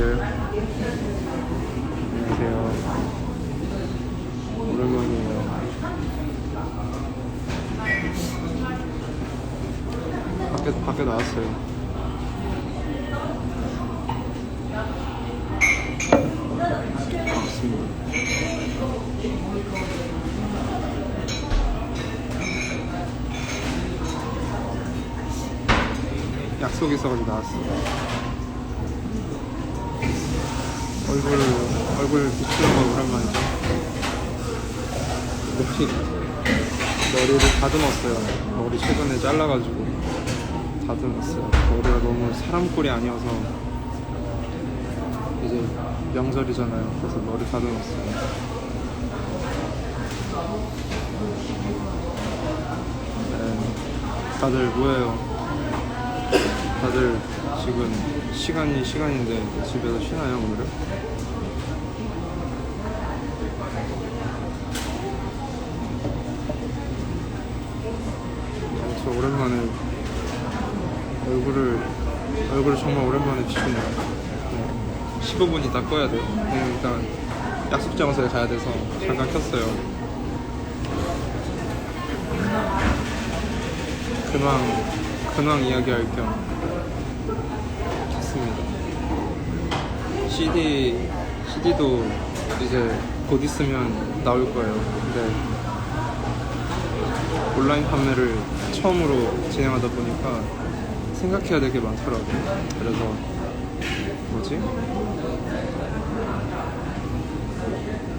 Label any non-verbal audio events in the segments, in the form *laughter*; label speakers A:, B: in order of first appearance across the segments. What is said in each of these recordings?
A: 목소리 들려요? 안녕하세요. 오랜만이에요. 밖에, 밖에 나왔어요. 맞습니다. 약속이 있어가지고 나왔어 얼굴, 얼굴 비추는 거 오랜만이죠. 머리, 머리를 다듬었어요. 머리 최근에 잘라가지고 다듬었어요. 머리가 너무 사람 꼴이 아니어서 이제 명절이잖아요. 그래서 머리 다듬었어요. 네, 다들 뭐예요? 다들 지금 시간이 시간인데 집에서 쉬나요 오늘은? 어, 저 오랜만에 얼굴을 얼굴을 정말 오랜만에 비추네요. 네, 15분 있다 꺼야 돼요. 네, 일단 약속 장소에 가야 돼서 잠깐 켰어요. 근황 근황 이야기할 겸 켰습니다. CD CD도 이제 곧 있으면 나올 거예요. 근데 온라인 판매를 처음으로 진행하다 보니까 생각해야 될 게 많더라고요. 그래서 뭐지?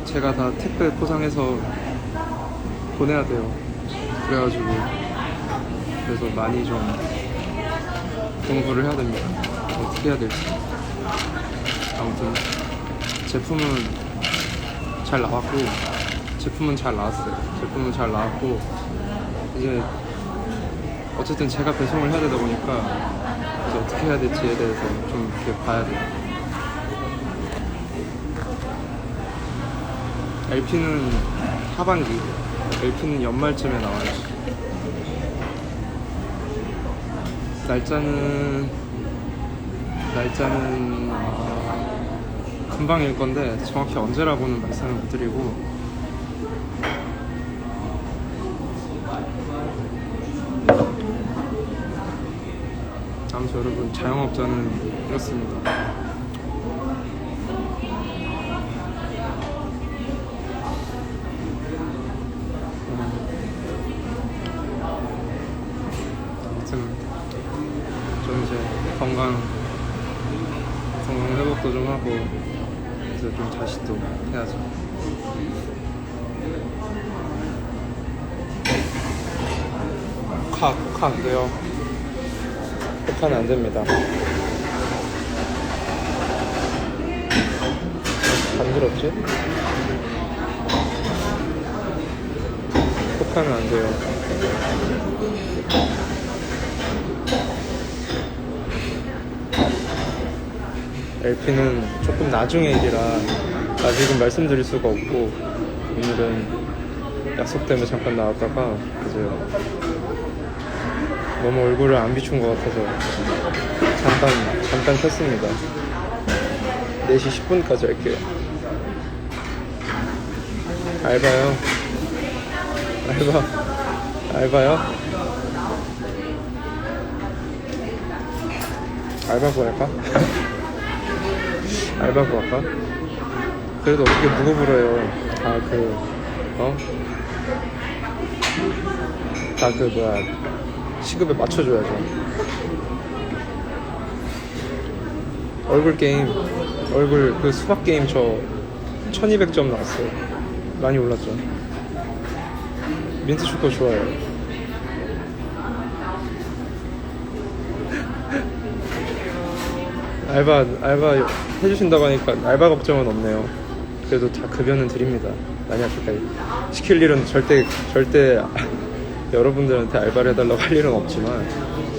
A: 제가 다 택배 포장해서 보내야 돼요. 그래가지고 그래서 많이 좀 공부를 해야 됩니다. 어떻게 해야 될지. 아무튼 제품은 잘 나왔고 제품은 잘 나왔어요. 제품은 잘 나왔고 이제 어쨌든 제가 배송을 해야 되다 보니까 이제 어떻게 해야 될지에 대해서 좀 이렇게 봐야 돼요. LP는 하반기, LP는 연말쯤에 나와요. 날짜는 날짜는 어, 금방일 건데 정확히 언제라고는 말씀을 못 드리고 아무튼 여러분 자영업자는 이렇습니다. 좀 이제 건강 건강 회복도 좀 하고 이제 좀 다시 또 해야죠. 카, 코카 안 돼요. 코카는 안 됩니다. 간지럽지? 코카는 안 돼요. LP는 조금 나중에 일이라 아직은 말씀드릴 수가 없고 오늘은 약속 때문에 잠깐 나왔다가 이제 너무 얼굴을 안 비춘 것 같아서 잠깐 잠깐 켰습니다. 4시 10분까지 할게요. 알바요? 알바 알바요? 알바 보낼까? *laughs* 알바 구할까? 그래도 어떻게 무급으로 해요? 아그 어? 다 그 뭐야 시급에 맞춰줘야죠. 얼굴 게임 얼굴 그 수박 게임 저 1200점 나왔어요. 많이 올랐죠. 민트 초코 좋아요 알바 알바 해주신다고 하니까 알바 걱정은 없네요. 그래도 다 급여는 드립니다. 만약 그렇게 시킬 일은 절대 절대 *laughs* 여러분들한테 알바를 해달라고 할 일은 없지만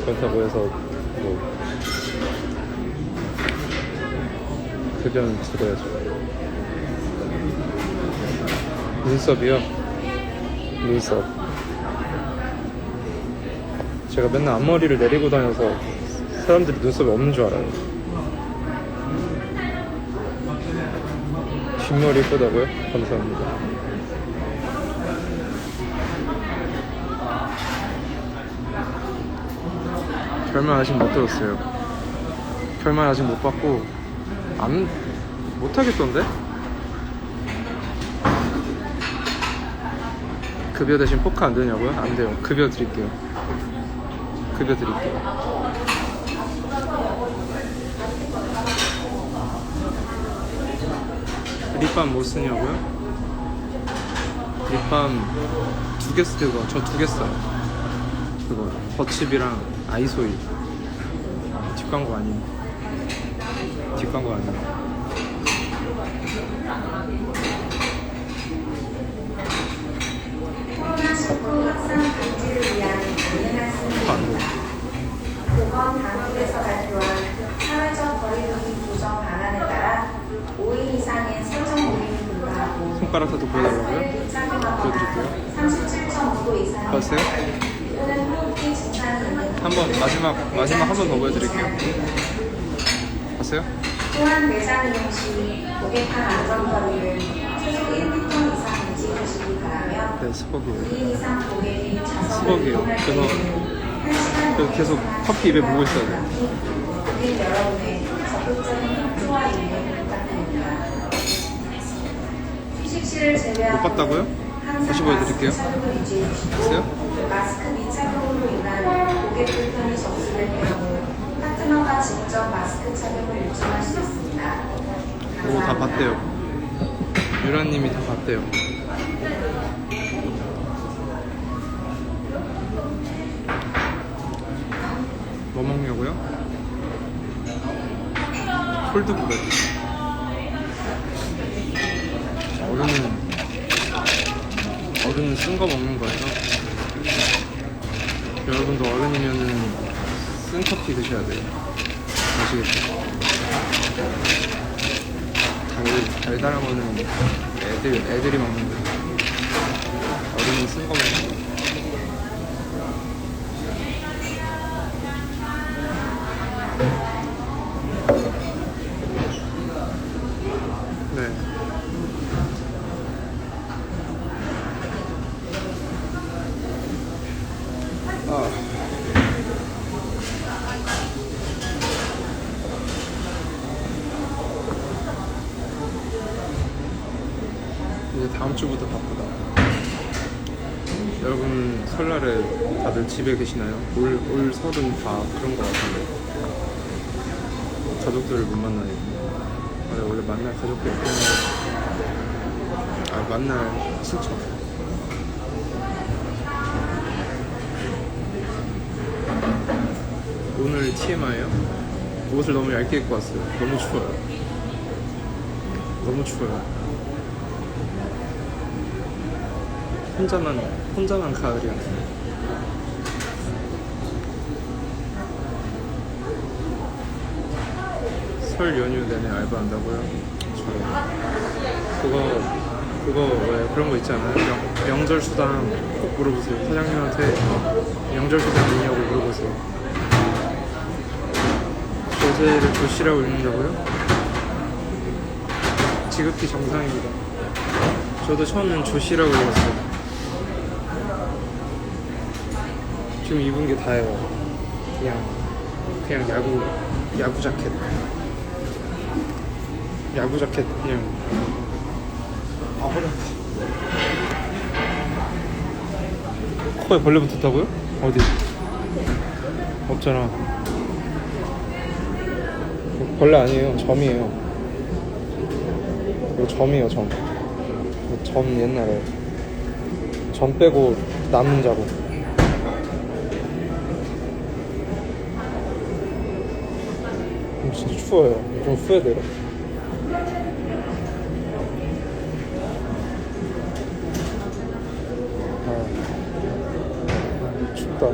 A: 그렇다고 해서 뭐 급여는 드려야죠. 눈썹이요. 눈썹. 제가 맨날 앞머리를 내리고 다녀서 사람들이 눈썹이 없는 줄 알아요. 뒷머리 예쁘다고요? 감사합니다. 별말 아직 못 들었어요. 별말 아직 못 받고 안 못하겠던데? 급여 대신 포크 안 되냐고요? 안 돼요. 급여 드릴게요. 급여 드릴게요. 립밤 뭐 쓰냐고요? 립밤 두 개 쓰고 저 두 개 써요. 그거 버칩이랑 아이소이 뒷광고 아니에요. 뒷광고 아니에요.
B: 코로나19 확산 방지를 위한 안내말씀
A: 광고.
B: 보건당국에서 발표한 사회적 거리두기 조정 방안에 따라 5인 이상의 사적 모임에
A: 타도 보여달라고요? 보여드릴게요.
B: 37.5도 이상의
A: 봤어요? 한번 마지막 마지막 한 번 더 보여드릴게요. 봤어요?
B: 또한 매장 이용 시 고객한 안전거리를 최소 1m 이상 유지하시기 바라며
A: 네, 수박이에요.
B: 2인 이상 고객이 좌석을
A: 수박이에요.
B: 이용할
A: 그래서
B: 때에는 1시간
A: 그래서 계속 커피 입에 물고 있어야 돼요.
B: 고객 여러분의 적극적인 제외하고
A: 못 봤다고요? 다시 보여드릴게요. 봤어요?
B: 마스크 미착용으로 인한 고객 불편이 접수될 경우 파트너가 직접 마스크 착용을 요청할 수 있습니다.
A: 오,
B: 다.
A: 봤대요. 유라님이 다 봤대요. 뭐 먹냐고요? 콜드브레드. 어른은 어른은 쓴 거 먹는 거예요. 여러분도 어른이면은 쓴 커피 드셔야 돼요. 아시겠죠? 달, 달달한 거는 애들, 애들이 먹는 거 어른은 쓴 거 먹는 거 네. 아. 이제 다음 주부터 바쁘다. 여러분 설날에 다들 집에 계시나요? 올, 올 설은 다 그런 거 같은데 가족들을 못 만나요. 아, 원래 만날 가족들 없는 아 만날 친척. 오늘 TMI예요? 옷을 너무 얇게 입고 왔어요. 너무 추워요. 너무 추워요. 혼자만 혼자만 가을이야. 설 연휴 내내 알바한다고요? 저요. 그거 그거 왜 그런 거 있잖아요. 명, 명절 수당 꼭 물어보세요. 사장님한테 명절 수당 있냐고 물어보세요. 조세를 조씨라고 읽는다고요? 지극히 정상입니다. 저도 처음엔 조씨라고 읽었어요. 지금 입은 게 다예요. 그냥 그냥 야구 야구 자켓. 야구 자켓 그냥 아 허리. 코에 벌레 붙었다고요? 어디? 없잖아. 벌레 아니에요. 점이에요. 이거 점이에요. 점. 점 옛날에 점 빼고 남은 자국. 진짜 추워요. 좀 후회돼요. 아, 춥다.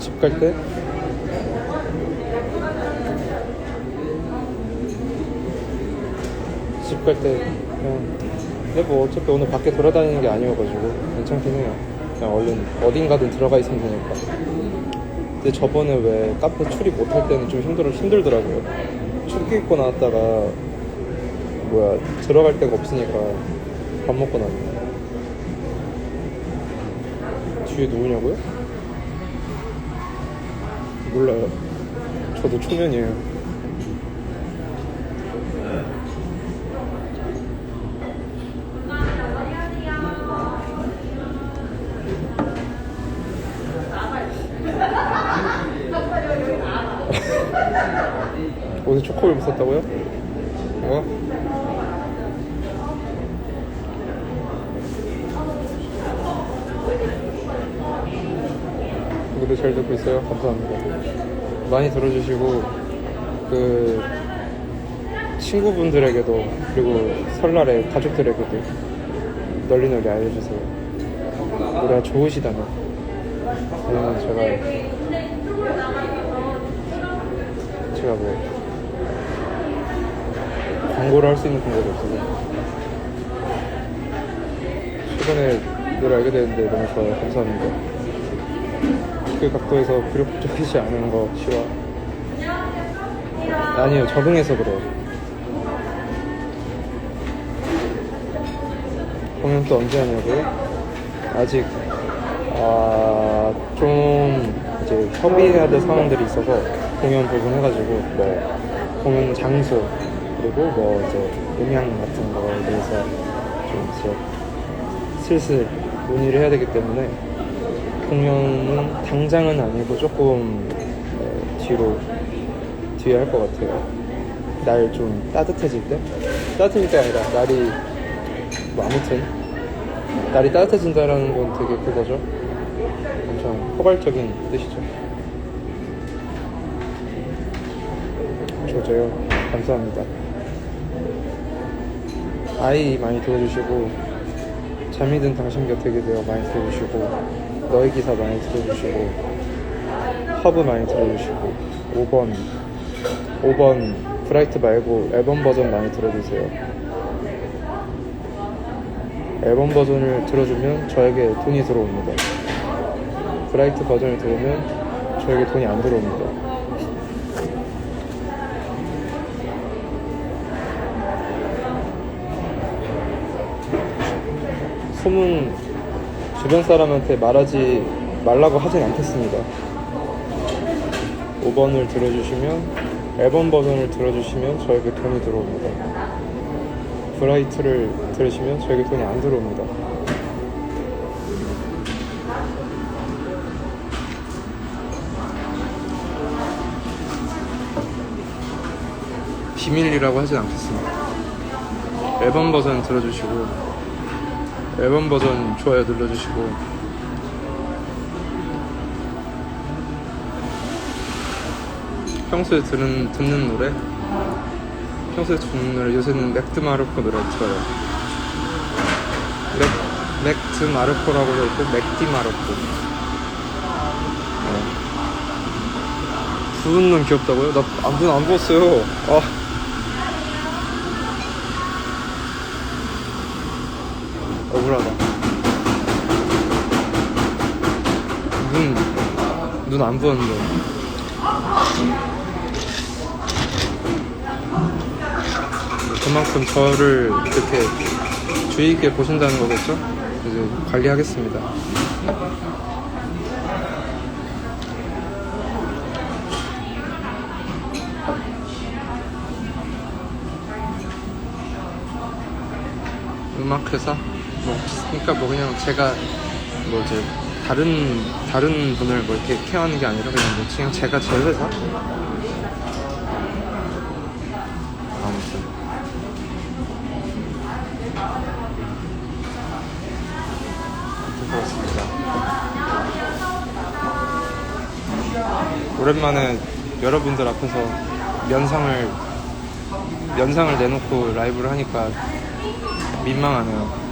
A: 집 갈 때? 집 갈 때 그냥 근데 뭐 어차피 오늘 밖에 돌아다니는 게 아니어가지고 괜찮긴 해요. 그냥 얼른 어딘가든 들어가 있으면 되니까. 근데 저번에 왜 카페 출입 못할 때는 좀 힘들 힘들더라고요. 출기 입고 나왔다가 뭐야 들어갈 데가 없으니까 밥 먹고 나왔네. 뒤에 누구냐고요? 몰라요. 저도 초면이에요. 오늘 초코를 못 샀다고요? 어? 노래 잘 듣고 있어요. 감사합니다. 많이 들어주시고 그 친구분들에게도 그리고 설날에 가족들에게도 널리 널리 알려주세요. 노래가 좋으시다면 왜냐면 제가 제가 뭐 광고를 할 수 있는 방법이 없어서 최근에 노래 알게 됐는데 너무 좋아요. 감사합니다. 그 각도에서 굴욕적이지 않은 것이와 아니요 적응해서 그래요 공연 또 언제 하냐고요? 아직 아, 좀 이제 협의해야 될 상황들이 있어서 공연 부분 해가지고 뭐 공연 장소 그리고 뭐 이제 음향 같은 거에 대해서 좀 이제 슬슬 논의를 해야 되기 때문에 공연은 당장은 아니고 조금 어, 뒤로 뒤에 할 것 같아요. 날 좀 따뜻해질 때 따뜻해질 때 아니라 날이 뭐 아무튼 날이 따뜻해진다라는 건 되게 그거죠. 엄청 포괄적인 뜻이죠. 조져요. 감사합니다. 아이 많이 들어주시고 잠이 든 당신 곁에 계세요 많이 들어주시고 너의 기사 많이 들어주시고 허브 많이 들어주시고 5번 5번 브라이트 말고 앨범 버전 많이 들어주세요. 앨범 버전을 들어주면 저에게 돈이 들어옵니다. 브라이트 버전을 들으면 저에게 돈이 안 들어옵니다 소문 주변 사람한테 말하지 말라고 하진 않겠습니다. 5번을 들어주시면 앨범 버전을 들어주시면 저에게 돈이 들어옵니다. 브라이트를 들으시면 저에게 돈이 안 들어옵니다. 비밀이라고 하진 않겠습니다. 앨범 버전 들어주시고 앨범 버전 좋아요 눌러주시고. 평소에 듣는, 듣는 노래? 평소에 듣는 노래 요새는 맥드 마르코 노래 들어요. 맥, 맥드 마르코라고도 있고 맥디 마르코. 네. 부은 눈 귀엽다고요? 나안안 부었어요. 아 억울하다. 눈, 눈안 부었는데. 그만큼 저를 이렇게 주의 있게 보신다는 거겠죠? 이제 관리하겠습니다. 음악회사? 뭐 그러니까 뭐 그냥 제가 뭐 이제 다른 다른 분을 뭐 이렇게 케어하는 게 아니라 그냥 뭐 그냥 제가 제 회사? 아무튼. 아무튼 그렇습니다. 오랜만에 여러분들 앞에서 면상을 면상을 내놓고 라이브를 하니까 민망하네요.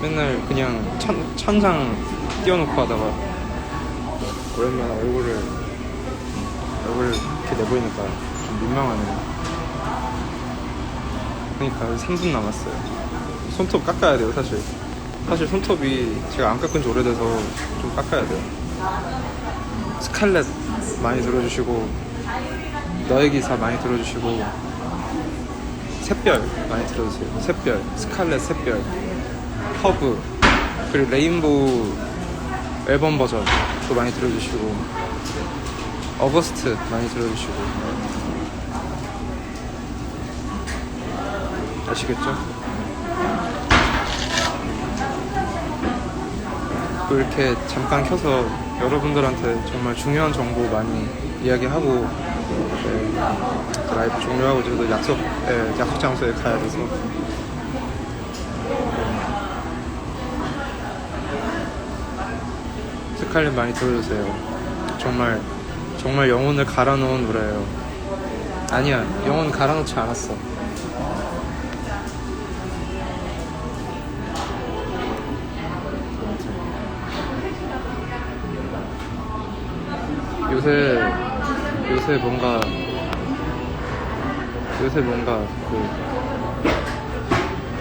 A: 맨날 그냥 천, 천장 띄워놓고 하다가 오랜만에 얼굴을 얼굴을 이렇게 내보이니까 좀 민망하네요. 그러니까 3분 남았어요. 손톱 깎아야 돼요, 사실. 사실 손톱이 제가 안 깎은 지 오래돼서 좀 깎아야 돼요. 스칼렛 많이 들어주시고, 너의 기사 많이 들어주시고, 샛별 많이 들어주세요. 샛별, 스칼렛 샛별, 허브, 그리고 레인보우 앨범 버전도 많이 들어주시고, 어거스트 많이 들어주시고, 아시겠죠? 또 이렇게 잠깐 켜서 여러분들한테 정말 중요한 정보 많이 이야기하고 네, 라이브 종료하고 저도 약속 네, 약속 장소에 가야 돼서 네. 스칼렛 많이 들어주세요. 정말 정말 영혼을 갈아놓은 노래예요. 아니야 영혼 갈아놓지 않았어. 요새 요새 뭔가 요새 뭔가 그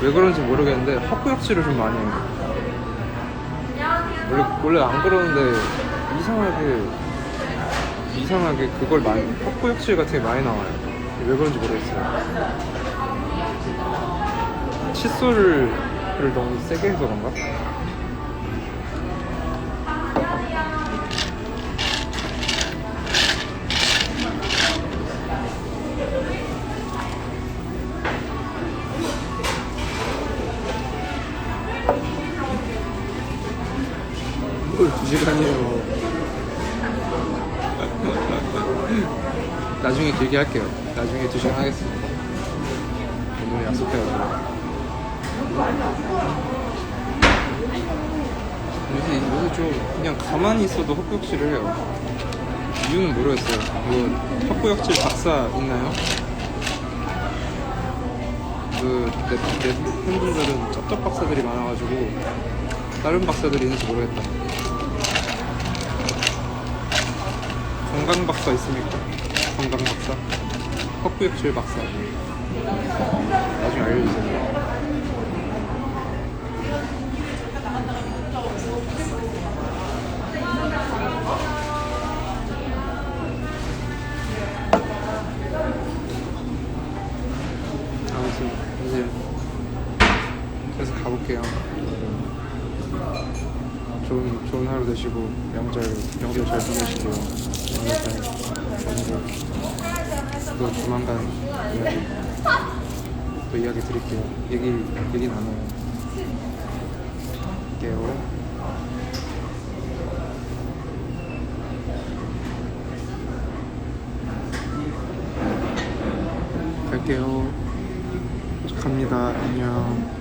A: 왜 그런지 모르겠는데 헛구역질을 좀 많이 해요. 원래 원래 안 그러는데 이상하게 이상하게 그걸 많이 헛구역질 같은 게 많이 나와요. 왜 그런지 모르겠어요. 칫솔을 너무 세게 해서 그런가? 뭘두 시간이에요. *laughs* 나중에 길게 할게요. 나중에 두 시간 하겠습니다. 오늘 약속해가지고. 요새, 요새 좀 그냥 가만히 있어도 헛구역질을 해요. 이유는 모르겠어요. 이거 헛구역질 박사 있나요? 그, 내, 내 팬분들은 쩝쩝 박사들이 많아가지고 다른 박사들이 있는지 모르겠다. 건강 박사 있습니까? 건강 박사? 헛구역질 박사. 나중에 알려주세요. 아무튼 이제 그래서 가볼게요. 좋은 좋은 하루 되시고 명절 명절 잘 보내시고요. 명절 잘 보내고 또 조만간 이야기 또 이야기 드릴게요. 얘기 얘기 나눠요. 게요. 갈게요. 갑니다. 안녕.